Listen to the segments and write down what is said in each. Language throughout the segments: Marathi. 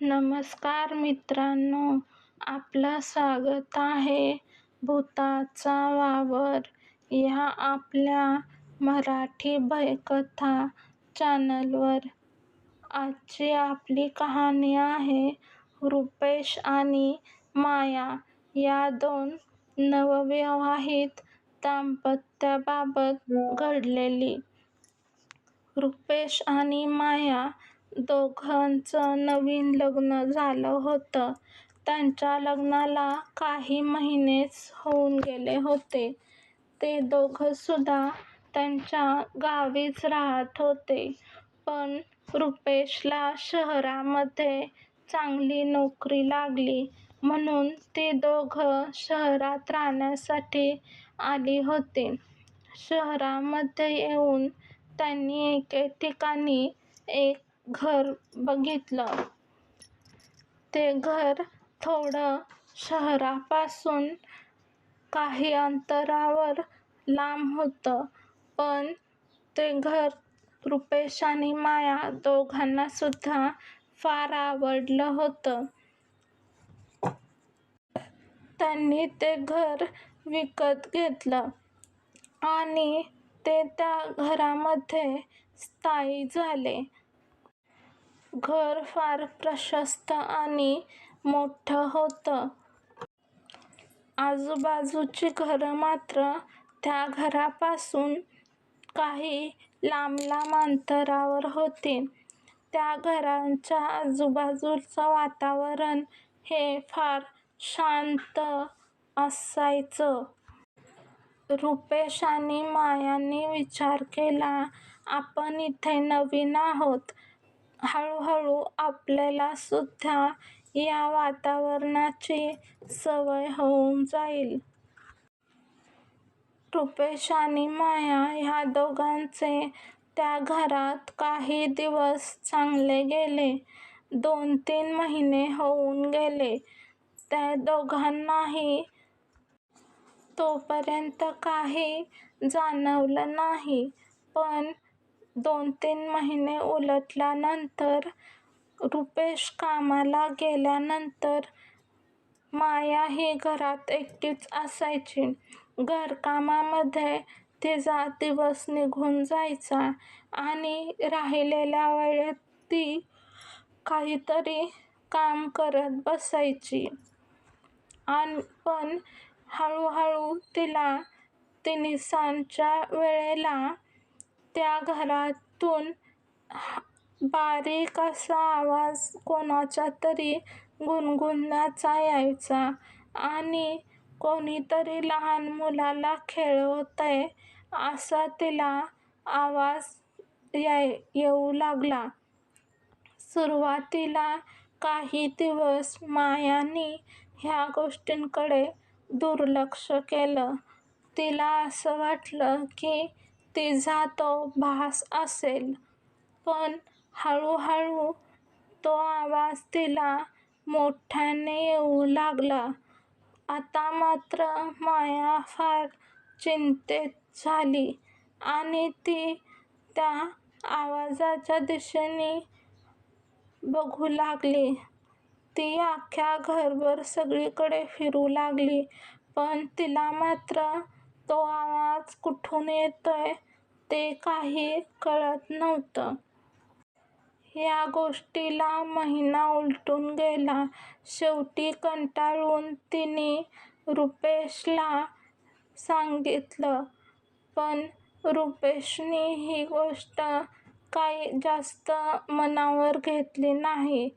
नमस्कार मित्रांनो आपलं स्वागत आहे भूताचा वावर. ह्या आपल्या मराठी भयकथा चॅनलवर. आजची आपली कहाणी आहे रुपेश आणि माया. या दोन नवविवाहित दाम्पत्याबाबत घडलेली. रुपेश आणि माया दोघांचं नवीन लग्न झालं होतं. त्यांच्या लग्नाला काही महिनेच होऊन गेले होते. ते दोघंसुद्धा त्यांच्या गावीच राहत होते. पण रुपेशला शहरामध्ये चांगली नोकरी लागली म्हणून ती दोघं शहरात राहण्यासाठी आली होती. शहरामध्ये येऊन त्यांनी एके ठिकाणी एक घर बघितलं. ते घर थोडं शहरापासून काही अंतरावर लांब होतं. पण ते घर रुपेश आणि माया दोघांनासुद्धा फार आवडलं होतं. त्यांनी ते घर विकत घेतलं आणि ते त्या घरामध्ये स्थायी झाले. घर फार प्रशस्त आणि मोठं होतं. आजूबाजूची घरं मात्र त्या घरापासून काही लांब लांब अंतरावर होती. त्या घरांच्या आजूबाजूचं वातावरण हे फार शांत असायचं. रुपेश आणि मायांनी विचार केला आपण इथे नवीन आहोत. हळूहळू आपल्यालासुद्धा या वातावरणाची सवय होऊन जाईल. रुपेश आणि माया ह्या दोघांचे त्या घरात काही दिवस चांगले गेले. दोन-तीन महिने होऊन गेले. त्या दोघांनाही तोपर्यंत काही जाणवलं नाही. पण दोन-तीन महिने उलटल्यानंतर रुपेश कामाला गेल्यानंतर माया ही घरात एकटीच असायची. घरकामामध्ये तिचा दिवस निघून जायचा आणि राहिलेल्या वेळेत ती काहीतरी काम करत बसायची. पण हळूहळू तिला तिनिसांच्या वेळेला त्या घरातून बारीक असा आवाज कोणाच्यातरी गुणगुणण्याचा यायचा आणि कोणीतरी लहान मुलाला खेळवतंय असा तिला आवाज येऊ लागला. सुरुवातीला काही दिवस मायानी ह्या गोष्टींकडे दुर्लक्ष केलं. तिला असं वाटलं की तिचा तो भास असेल. पण हळूहळू तो आवाज तिला मोठ्याने येऊ लागला. आता मात्र माया फार चिंतेत झाली आणि ती त्या आवाजाच्या दिशेने बघू लागली. ती अख्ख्या घरभर सगळीकडे फिरू लागली पण तिला मात्र तो आवाज कुठून येतोय ते काही कळत नव्हतं. या गोष्टीला महिना उलटून गेला. शेवटी कंटाळून तिने रुपेशला सांगितलं. पण रुपेशने ही गोष्ट काही जास्त मनावर घेतली नाही.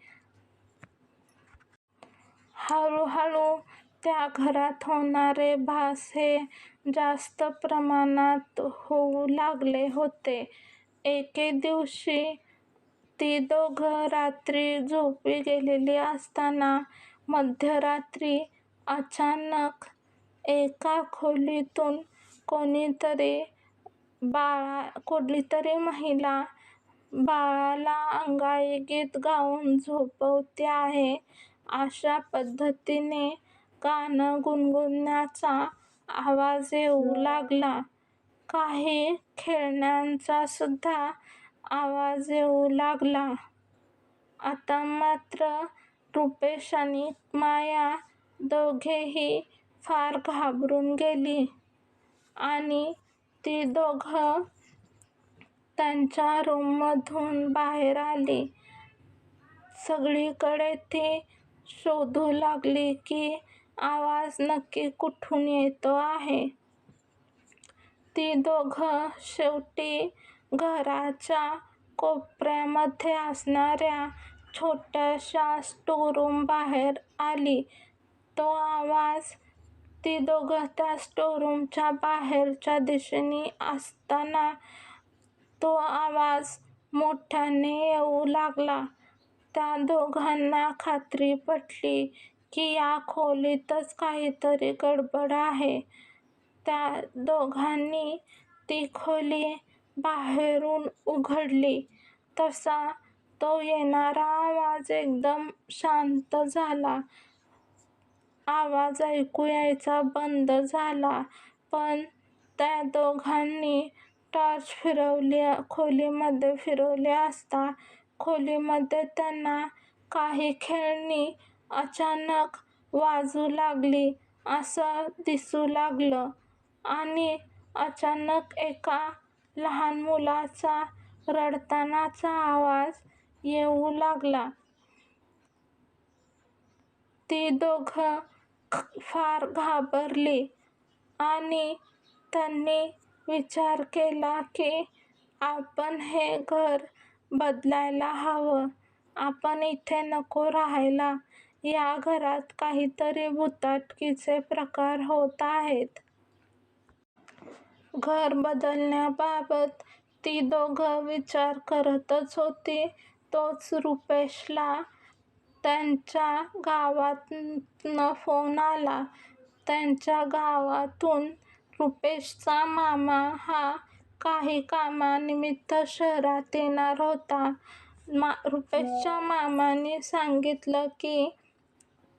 हळूहळू त्या घरात होणारे भास हे जास्त प्रमाणात होऊ लागले होते. एके दिवशी ती दोघं रात्री झोपी गेलेली असताना मध्यरात्री अचानक एका खोलीतून कोणीतरी महिला बाळाला अंगाई गीत गाऊन झोपवते आहे अशा पद्धतीने गाणं गुणगुणण्याचा आवाज येऊ लागला. काही खेळण्यांचासुद्धा आवाज येऊ लागला. आता मात्र रुपेश आणि माया दोघेही फार घाबरून गेली आणि ती दोघं त्यांच्या रूममधून बाहेर आली. सगळीकडे ती शोधू लागली की आवाज नक्की कुठून येतो आहे. ती दोघं शेवटी घराच्या कोपऱ्यामध्ये असणाऱ्या छोट्याशा स्टोअररूमबाहेर आली. तो आवाज ती दोघं त्या स्टोरूमच्या बाहेरच्या दिशेने असताना तो आवाज मोठ्याने येऊ लागला. त्या दोघांना खात्री पटली की या खोलीतच काहीतरी गडबड आहे. त्या दोघांनी ती खोली बाहेरून उघडली तसा तो येणारा आवाज एकदम शांत झाला. आवाज ऐकू यायचा बंद झाला. पण त्या दोघांनी टॉर्च खोलीमध्ये फिरवली असता खोलीमध्ये त्यांना काही खेळणी अचानक वाजू लागली असं दिसू लागलं आणि अचानक एका लहान मुलाचा रडतानाचा आवाज येऊ लागला. ती दोघं फार घाबरली आणि त्यांनी विचार केला की आपण हे घर बदलायला हवं. आपण इथे नको राहायला. या घरात काहीतरी भुताटकीचे प्रकार होत आहेत. घर बदलण्याबाबत ती दोघं विचार करतच होती तोच रुपेशला त्यांच्या गावातनं फोन आला. त्यांच्या गावातून रुपेशचा मामा हा काही कामानिमित्त शहरात येणार होता. रुपेशच्या मामाने सांगितलं की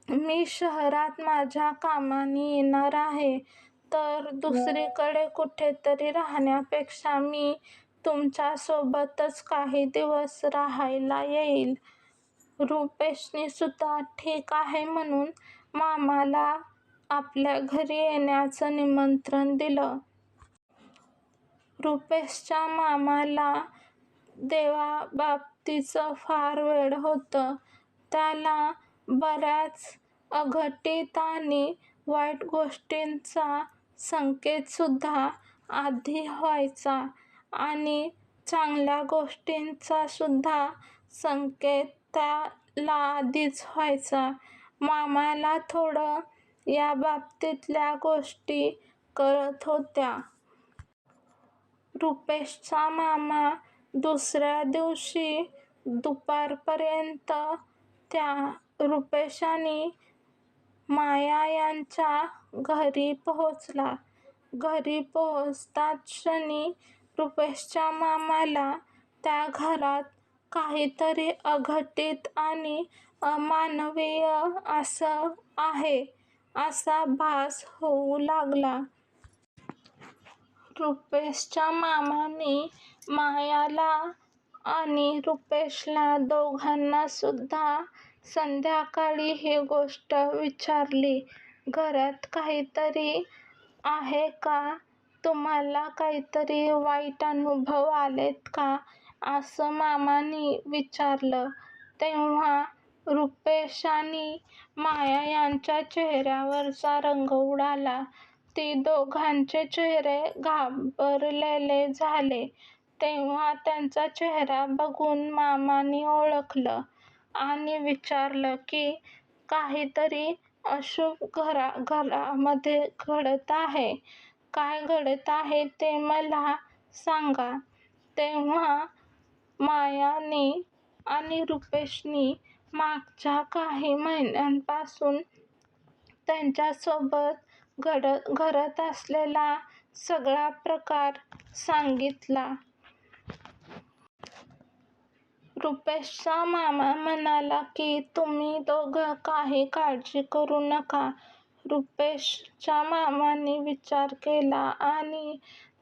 मी शहरात माझ्या कामाने येणार आहे तर दुसरीकडे कुठेतरी राहण्यापेक्षा मी तुमच्यासोबतच काही दिवस राहायला येईन. रुपेशनेसुद्धा ठीक आहे म्हणून मामाला आपल्या घरी येण्याचं निमंत्रण दिलं. रुपेशच्या मामाला देवाबाबतीचं फार वेड होतं. त्याला बऱ्याच अघटित आणि वाईट गोष्टींचा संकेतसुद्धा आधी व्हायचा आणि चांगल्या गोष्टींचासुद्धा संकेत त्याला आधीच व्हायचा. मामाला थोडं या बाबतीतल्या गोष्टी कळत होत्या. रुपेशचा मामा दुसऱ्या दिवशी दुपारपर्यंत त्या रुपेश माया यांच्या घरी पोहोचला. घरी पोहोचताच क्षणी रुपेशच्या मामाला त्या घरात काहीतरी अघटित आणि अमानवीय असं आहे असा भास होऊ लागला. रुपेशच्या मामाने मायाला आणि रुपेशला दोघांनासुद्धा संध्याकाळी ही गोष्ट विचारली. घरात काहीतरी आहे का? तुम्हाला काहीतरी वाईट अनुभव आलेत का? असं मामानी विचारलं. तेव्हा रुपेश आणि माया यांच्या चेहऱ्यावरचा रंग उडाला. ती दोघांचे चेहरे घाबरलेले झाले. तेव्हा त्यांचा चेहरा बघून मामानी ओळखलं आणि विचारलं की काहीतरी अशुभ घरामध्ये घडत आहे. काय घडत आहे ते मला सांगा. तेव्हा मायानी आणि रुपेशनी मागच्या काही महिन्यांपासून त्यांच्यासोबत घडत घडत असलेला सगळा प्रकार सांगितला. रुपेशचा मामा म्हणाला की तुम्ही दोघं काही काळजी करू नका. रुपेशच्या मामांनी विचार केला आणि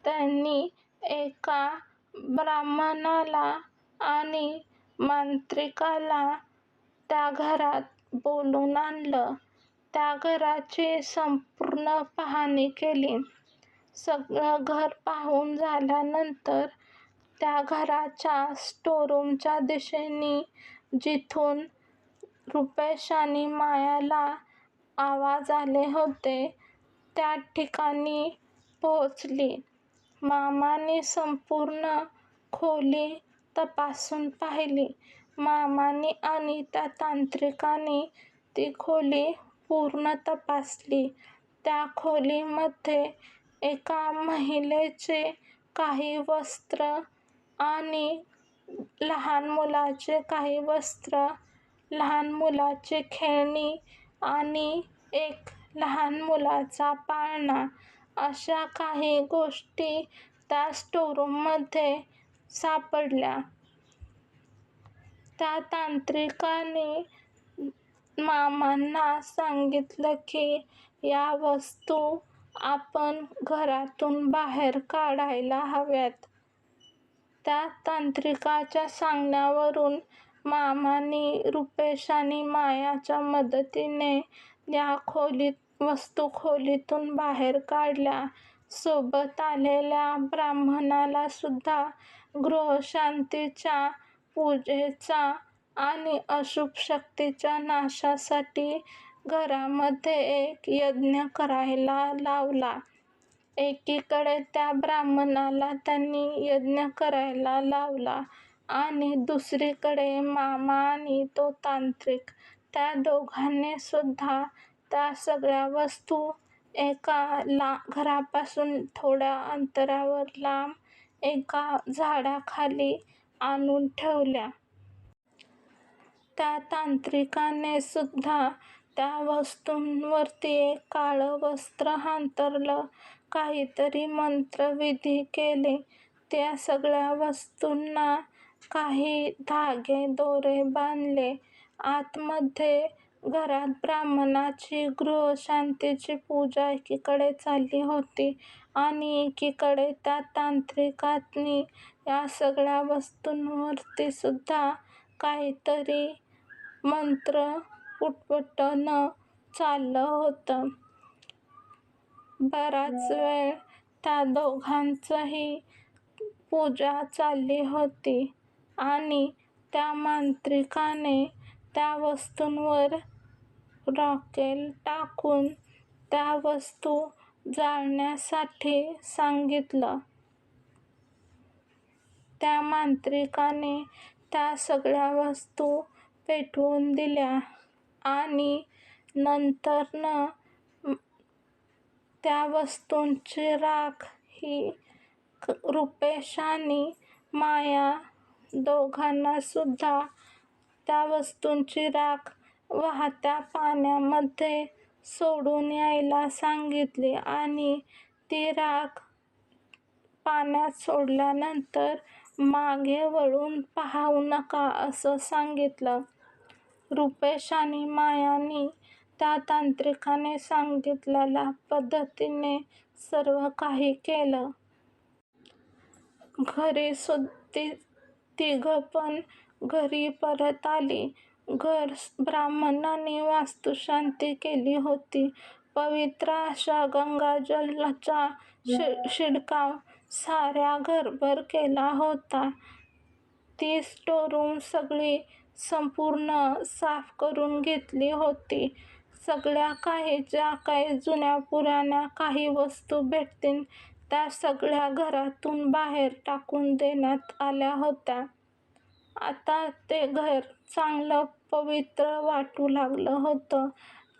त्यांनी एका ब्राह्मणाला आणि मांत्रिकाला त्या घरात बोलून आणलं. त्या घराची संपूर्ण पाहणी केली. सगळं घर पाहून झाल्यानंतर त्या घराच्या स्टोरूमच्या दिशेने जिथून रुपेश आणि मायाला आवाज आले होते त्या ठिकाणी पोहोचली. मामाने संपूर्ण खोली तपासून पाहिली. मामाने आणि त्या तांत्रिकाने ती खोली पूर्ण तपासली. त्या खोलीमध्ये एका महिलेचे काही वस्त्र आणि लहान मुलाचे काही वस्त्र, लहान मुलाचे खेळणी आणि एक लहान मुलाचा पाळणा अशा काही गोष्टी त्या स्टोरूममध्ये सापडल्या. त्या तांत्रिकाने मामांना सांगितलं की या वस्तू आपण घरातून बाहेर काढायला हव्यात. त्या तांत्रिकाच्या सांगण्यावरून मामांनी रुपेश आणि मायाच्या मदतीने या वस्तू खोलीतून बाहेर काढल्या. सोबत आलेल्या ब्राह्मणालासुद्धा गृहशांतीच्या, पूजेचा आणि अशुभ शक्तीच्या नाशासाठी घरामध्ये एक यज्ञ करायला लावला. एकीकडे त्या ब्राह्मणाला त्यांनी यज्ञ करायला लावला आणि दुसरीकडे मामा आणि तो तांत्रिक त्या दोघांनीसुद्धा त्या सगळ्या वस्तू एका ला घरापासून थोड्या अंतरावर लांब एका झाडाखाली आणून ठेवल्या. त्या तांत्रिकाने सुद्धा त्या वस्तूंवरती एक काळं वस्त्र हांतरलं काहीतरी मंत्रविधी केले. त्या सगळ्या वस्तूंना काही धागे दोरे बांधले. आतमध्ये घरात ब्राह्मणाची गृहशांतीची पूजा एकीकडे चालली होती आणि एकीकडे त्या तांत्रिकांनी या सगळ्या वस्तूंवरतीसुद्धा काहीतरी मंत्र पुटपुटणं चाललं होतं. बराच वेळ त्या दोघांचंही पूजा चालली होती आणि त्या मांत्रिकाने त्या वस्तूंवर रॉकेल टाकून त्या वस्तू जाळण्यासाठी सांगितलं. त्या मांत्रिकाने त्या सगळ्या वस्तू पेटवून दिल्या आणि नंतरनं त्या वस्तूंची राख ही रुपेश आणि माया दोघांनासुद्धा त्या वस्तूंची राख वाहत्या पाण्यामध्ये सोडून यायला सांगितली आणि ती राख पाण्यात सोडल्यानंतर मागे वळून पाहू नका असं सांगितलं. रुपेश आणि मायानी त्या तांत्रिकाने सांगितलेल्या पद्धतीने सर्व काही केलं. घरी सुद्धी तिघं पण घरी परत आली. घर ब्राह्मणांनी वास्तुशांती केली होती. पवित्र अशा गंगाजलाचा शिडकाव साऱ्या घरभर केला होता. ती स्टोरूम सगळी संपूर्ण साफ करून घेतली होती. सगळ्या काही ज्या काही जुन्या पुराण्या काही वस्तू भेटतील त्या सगळ्या घरातून बाहेर टाकून देण्यात आल्या होत्या. आता ते घर चांगलं पवित्र वाटू लागलं होतं.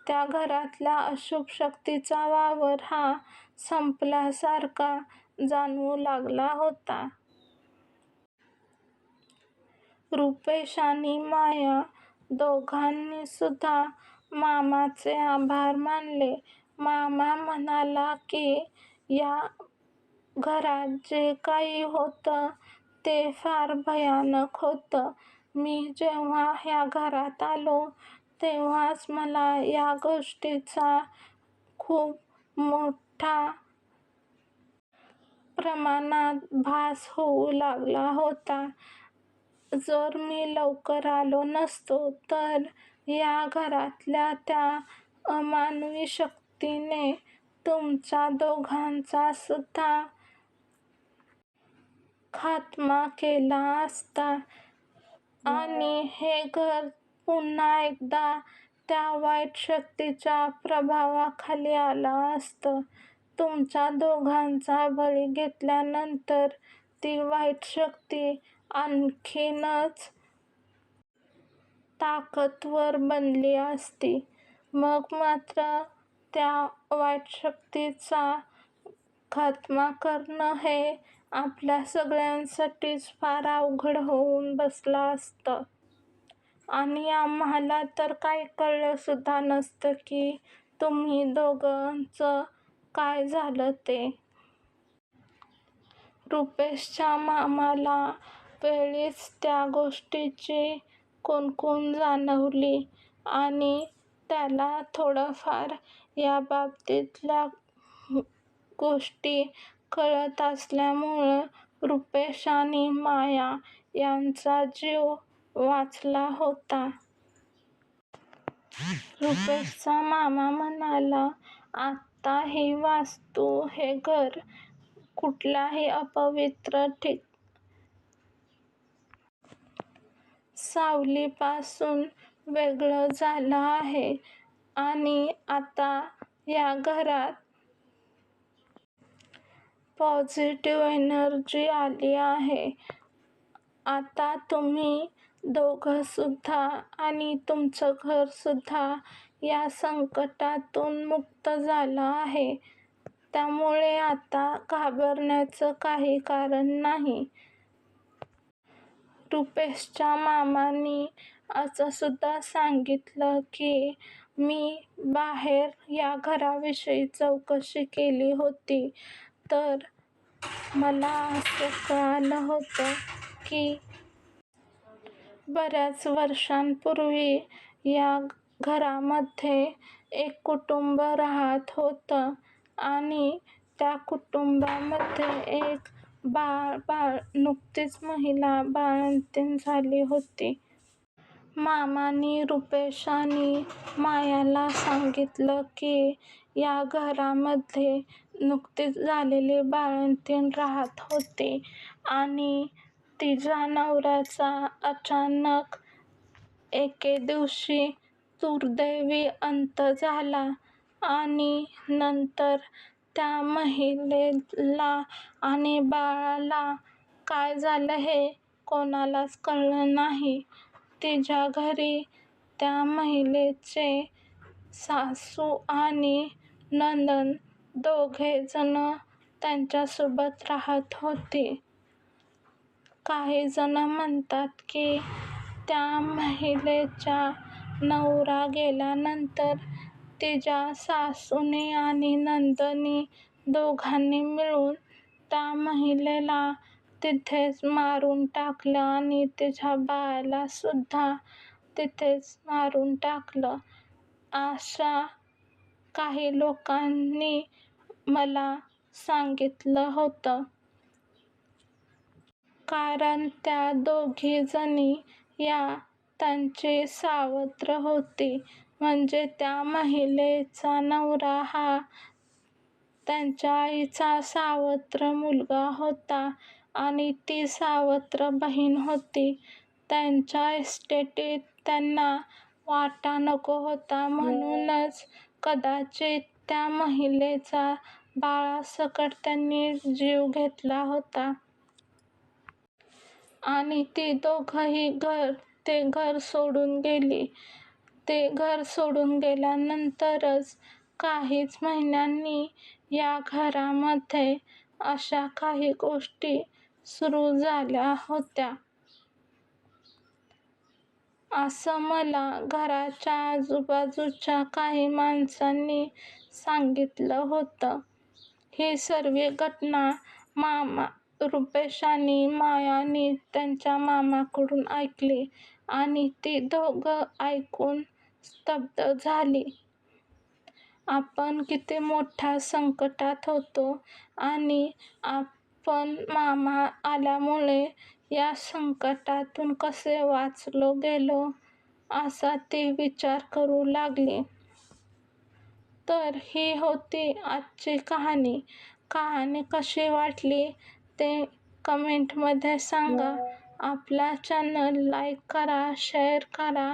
त्या घरातल्या अशुभ शक्तीचा वावर हा संपल्यासारखा जाणवू लागला होता. रुपेश आणि माया दोघांनीसुद्धा मामाचे आभार मानले. मामा म्हणाला की या घरात जे काही होतं ते फार भयानक होतं. मी जेव्हा ह्या घरात आलो तेव्हाच मला या गोष्टीचा खूप मोठ्या प्रमाणात भास होऊ लागला होता. जर मी लवकर आलो नसतो तर या घरातल्या त्या अमानवी शक्तीने तुमच्या दोघांचा सुद्धा खात्मा केला असता आणि हे घर पुन्हा एकदा त्या वाईट शक्तीच्या प्रभावाखाली आलं असतं. तुमच्या दोघांचा बळी घेतल्यानंतर ती वाईट शक्ती आणखीनच ताकदवर बनली असती. मग मात्र त्या वाईट शक्तीचा खात्मा करणं हे आपल्या सगळ्यांसाठीच फार अवघड होऊन बसलं असतं. आणि आम्हाला तर काही कळलंसुद्धा नसतं की तुम्ही दोघांचं काय झालं ते. रुपेशच्या मामाला वेळीच त्या गोष्टीची कुणकुण जाणवली आणि त्याला थोडंफार या बाबतीतल्या गोष्टी कळत असल्यामुळं रुपेश आणि माया यांचा जीव वाचला होता. रुपेशचा मामा म्हणाला, आत्ता ही वास्तू, हे घर कुठलाही अपवित्र सावलीपासून वेगळं झालं आहे आणि आता या घरात पॉझिटिव्ह एनर्जी आली आहे. आता तुम्ही दोघंसुद्धा आणि तुमचं घरसुद्धा या संकटातून मुक्त झालं आहे. त्यामुळे आता घाबरण्याचं काही कारण नाही. रुपेशच्या मामांनी असं सुद्धा सांगितलं की मी बाहेर या घराविषयी चौकशी केली होती. तर मला असं कळालं होतं की बऱ्याच वर्षांपूर्वी या घरामध्ये एक कुटुंब राहत होतं आणि त्या कुटुंबामध्ये एक बाळ बाळ नुकतीच महिला बाळंतीण झाली होती. मामांनी रुपेश आणि मायाला सांगितलं की या घरामध्ये नुकतीच झालेली बाळंतीण राहत होती आणि तिच्या नवऱ्याचा अचानक एके दिवशी दुर्दैवी अंत झाला आणि नंतर त्या महिलेला आणि बाळाला काय झालं हे कोणालाच कळलं नाही. तिच्या घरी त्या महिलेचे सासू आणि नणंद दोघेजणं त्यांच्यासोबत राहत होते. काही जण म्हणतात की त्या महिलेचा नवरा गेल्यानंतर तिच्या सासूने आणि नंदनी दोघांनी मिळून त्या महिलेला तिथेच मारून टाकलं आणि तिच्या बाळालासुद्धा तिथेच मारून टाकलं अशा काही लोकांनी मला सांगितलं होतं. कारण त्या दोघीजणी या त्यांची सावत्र होती. म्हणजे त्या महिलेचा नवरा हा त्यांच्या आईचा सावत्र मुलगा होता आणि ती सावत्र बहीण होती. त्यांच्या इस्टेटीत त्यांना वाटा नको होता म्हणूनच कदाचित त्या महिलेचा बाळासकट त्यांनी जीव घेतला होता. आणि ती दोघंही ते घर सोडून गेली. ते घर सोडून गेल्यानंतरच काहीच महिन्यांनी या घरामध्ये अशा काही गोष्टी सुरू झाल्या होत्या. असं मला घराच्या आजूबाजूच्या काही माणसांनी सांगितलं होतं. ही सर्व घटना रुपेश आणि मायानी त्यांच्या मामाकडून ऐकली आणि ती दोघं ऐकून स्तब्ध झाली. आपण किती मोठ्या संकटात होतो आणि आपण मामा आल्यामुळे या संकटातून कसे वाचलो गेलो असा ती विचार करू लागली. तर ही होती आजची कहाणी. कहाणी कशी वाटली ते कमेंटमध्ये सांगा. आपला चॅनल लाईक करा, शेअर करा